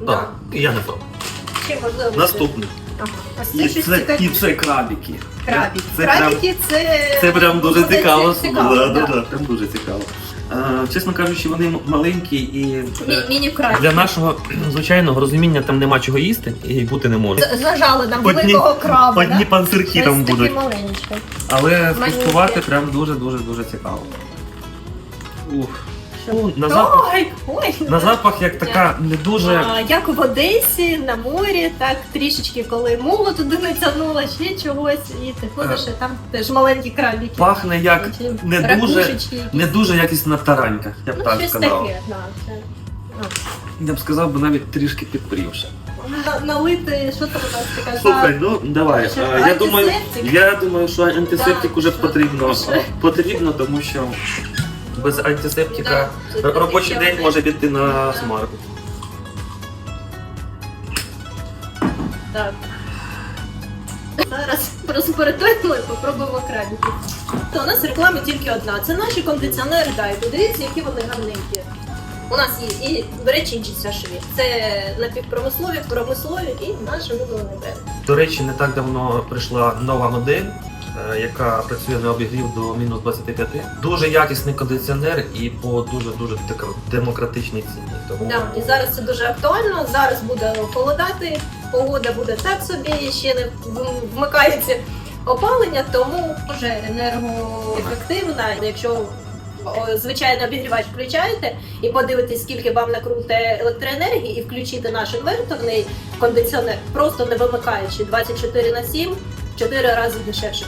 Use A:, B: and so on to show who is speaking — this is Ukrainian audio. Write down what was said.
A: Да.
B: Так, я не проти.
A: Ще можливо.
B: Наступне.
A: Ага. Ось
B: І
A: це щось
B: це,
A: цікаве.
B: і це крабики.
A: Крабіки.
B: Це прям,
A: Крабіки це...
B: це прям дуже
A: буде
B: цікаво.
A: цікаво,
B: Да,
A: да.
B: да, да, прям дуже цікаво. А, чесно кажучи, вони м- маленькі і е,
A: Мі- Міні-крабіки.
B: для нашого звичайного розуміння там нема чого їсти і бути не може.
A: З- Зажали нам
B: Одні-
A: великого краба,
B: Одні
A: да?
B: панцирки там
A: Ось такі
B: будуть.
A: маленькі.
B: Але
A: Маленькі.
B: скуштувати прям дуже-дуже дуже цікаво. Ух.
A: Що?
B: Ну, на запах,
A: Ой, ой.
B: на запах як така не дуже.
A: А, як в Одесі на морі, так трішечки, коли муло туди натягнула, ще чогось, і ти ходиш, і там теж маленькі крабіки.
B: Пахне як
A: Чи
B: не дуже,
A: ракушечки якісь.
B: не дуже якісна таранька, я б
A: Ну,
B: так
A: щось
B: сказав.
A: таке, да, це.
B: Я б сказав би навіть трішки підпрівши.
A: На- Налити, що там у нас така
B: Слухай, ну давай.
A: Що,
B: е, Я думаю,
A: антисептик?
B: я думаю, що антисептик
A: Так,
B: уже
A: що?
B: потрібно. Потрібно, тому що без антисептика
A: Да,
B: робочий
A: ще
B: день може піти на смарку.
A: Так. Зараз розперетуємо і попробуємо крабіки. То у нас реклама тільки одна. Це наші кондиціонери Дай. Подивіться, які вони гарненькі. У нас є і, до речі, інші шві. Це напівпромислові, промислові і наші улюблені бренди.
B: До речі, не так давно прийшла нова модель, яка працює на обігрів до мінус 25. Дуже якісний кондиціонер і по дуже дуже демократичній ціні. Тому
A: Да, і зараз це дуже актуально. Зараз буде холодати, погода буде так собі, ще не вм- вмикається опалення, тому дуже енергоефективна. Якщо звичайно обігрівач включаєте і подивитесь, скільки вам накруте електроенергії, і включити наш інверторний кондиціонер, просто не вимикаючи 24 на 7, 4 рази дешевше.